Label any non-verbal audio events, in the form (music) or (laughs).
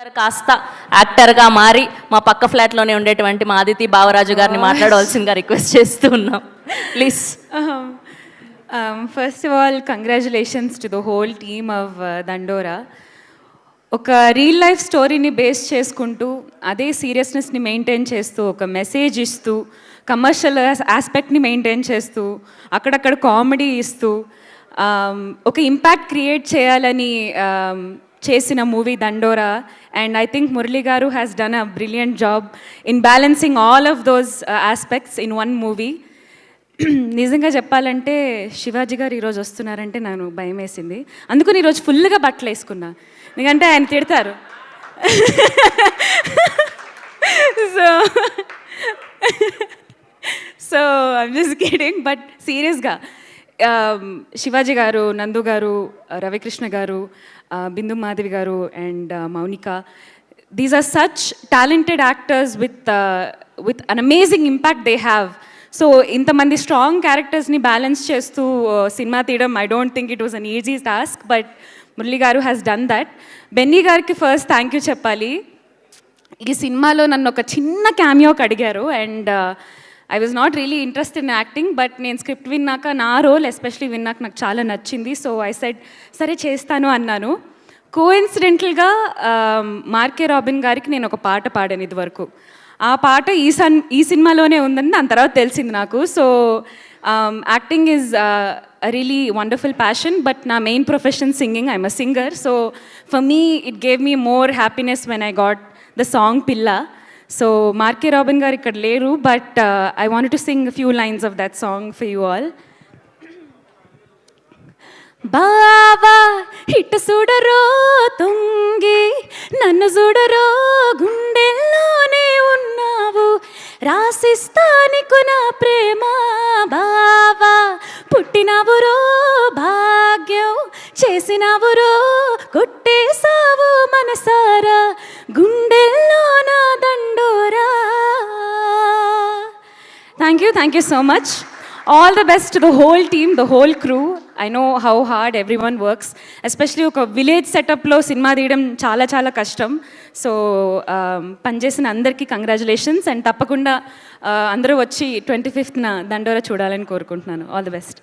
కాస్త యాక్టర్గా మారి మా పక్క ఫ్లాట్లోనే ఉండేటువంటి మా అదితి బావరాజు గారిని మాట్లాడవలసిందిగా రిక్వెస్ట్ చేస్తూ ఉన్నాం please of all, congratulations to the whole team of uh, Dandora. ఒక రియల్ లైఫ్ స్టోరీని బేస్ చేసుకుంటూ అదే సీరియస్నెస్ని మెయింటైన్ చేస్తూ ఒక మెసేజ్ ఇస్తూ కమర్షియల్ ఆస్పెక్ట్ని మెయింటైన్ చేస్తూ అక్కడక్కడ కామెడీ ఇస్తూ um, ఒక ఇంపాక్ట్ క్రియేట్ చేయాలని um, చేసిన movie Dandora. And I think Murali garu has done a brilliant job in balancing all of those aspects in one movie నిజంగా చెప్పాలంటే శివాజీ గారు ఈరోజు వస్తున్నారంటే నాకు భయం వేసింది. అందుకని ఈరోజు ఫుల్గా బట్టలు వేసుకున్నా. ఎందుకంటే ఆయన తిడతారు. (laughs) So (laughs) so I'm just kidding but సీరియస్గా శివాజీ గారు నందు గారు Ravikrishna garu Bindu Madhavi garu and Mounika these are such talented actors with with an amazing impact they have so ఇంతమంది స్ట్రాంగ్ క్యారెక్టర్స్ని బ్యాలెన్స్ చేస్తూ సినిమా తీయడం I don't think it was an easy task but Murali garu has done that Benny గారికి first thank you చెప్పాలి ఈ సినిమాలో నన్ను ఒక చిన్న క్యామియోకి అడిగారు and I was not really interest in acting but నేను స్క్రిప్ట్ విన్నాక నా రోల్ ఎస్పెషలీ విన్నాక నాకు చాలా నచ్చింది. సో ఐ సెడ్ సరే చేస్తాను అన్నాను. కోఇన్సిడెంటల్గా మార్కే రాబిన్ గారికి నేను ఒక పాట పాడాను ఇదివరకు. ఆ పాట ఈ సన్ ఈ సినిమాలోనే ఉందని దాని తర్వాత తెలిసింది నాకు. So acting is really wonderful passion but నా main profession singing I'm a singer so for me it gave me more happiness when I got the song పిల్ల so Mark K Robin garu ఇక్కడ లేరు but I want to sing few lines of that song for you all బావా ఇట్టు చూడరో తుంగి నన్ను చూడరో గుండెల్లోనే ఉన్నావు. రాసిస్తానికు నా ప్రేమ బావా. పుట్టినవురో భాగ్యం చేసినవురో కొట్టేసావు మనసారా. గుండె thank you thank you so much all the best the whole team the whole crew I know how hard everyone works especially ఒక విలేజ్ సెటప్లో సినిమా తీయడం చాలా చాలా కష్టం. సో um, పనిచేసిన అందరికీ కంగ్రాచులేషన్స్ అండ్ తప్పకుండా uh, అందరూ వచ్చి ట్వంటీ ఫిఫ్త్న దండోరా చూడాలని కోరుకుంటున్నాను. All the best